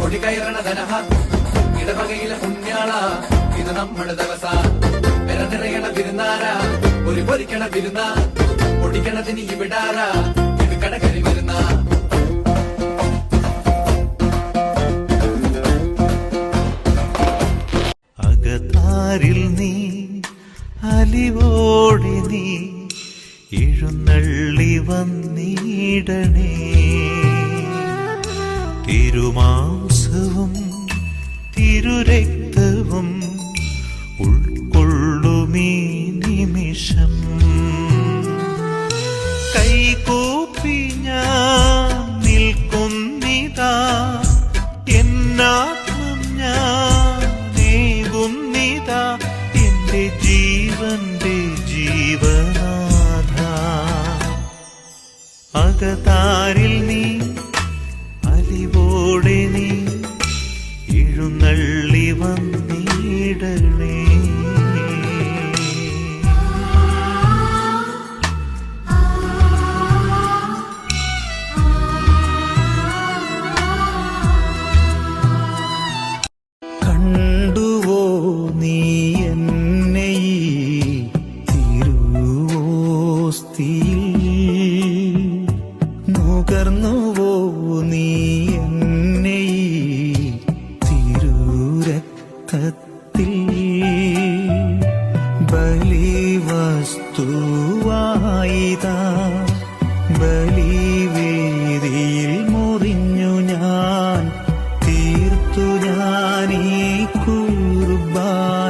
കൊടി കയറണ ധനഹ. ഇടവകയിലെ പുണ്യാള. ഇത് നമ്മുടെ ദിവസ. പെരനിറയണ ഒരു പൊരിക്കണ വിരുന്ന. പൊടിക്കണതിന് ഇവിടാര. ഇത് കടകരി വരുന്ന. അകതാരിൽ നീ അലിവോടി നീ ഇഴുന്നള്ളി വന്നിടണേ. തിരുമാംസവും തിരുരക്തവും ഉൾക്കൊള്ളുമീ നിമിഷം കൈകൂപ്പി ഞാൻ നിൽക്കുന്നിതാ എന്നാത്മം ഞാനേകുന്നിതാ എന്റെ ജീവന്റെ ജീവനാഥ. അകതാരിൽ നീ അലിവോടെ നീ എഴുന്നള്ളി വന്നിടണേ. ബലിവസ്തുവായിതാ ബലിവേദിയിൽ മുറിഞ്ഞു ഞാൻ. തീർത്തു കുർബാന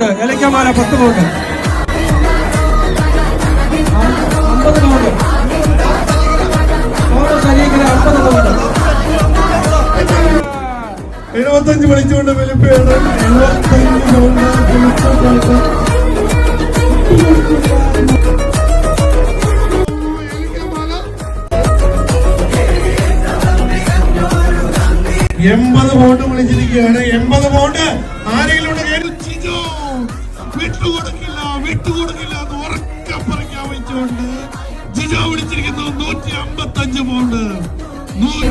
സർവരും ഏലക്കമാല പത്ത് പൗണ്ട്. അമ്പത് പൗണ്ട്. തോമസ് ശരീരം അമ്പത് പൗണ്ട്. എഴുപത്തഞ്ച് വിളിച്ചുകൊണ്ട് വലിപ്പയാണ് എഴുപത്തഞ്ച് എൺപത് വോട്ട് വിളിച്ചിരിക്കുകയാണ്. എൺപത് വോട്ട് ആരെങ്കിലും വിട്ടുകൊടുക്കില്ല വിട്ടുകൊടുക്കില്ല എന്ന് ഉറക്കം പറയാൻ വെച്ചുകൊണ്ട് ജിജോ വിളിച്ചിരിക്കുന്നത് നൂറ്റി അമ്പത്തി അഞ്ച് പൗണ്ട്. നൂറ്റി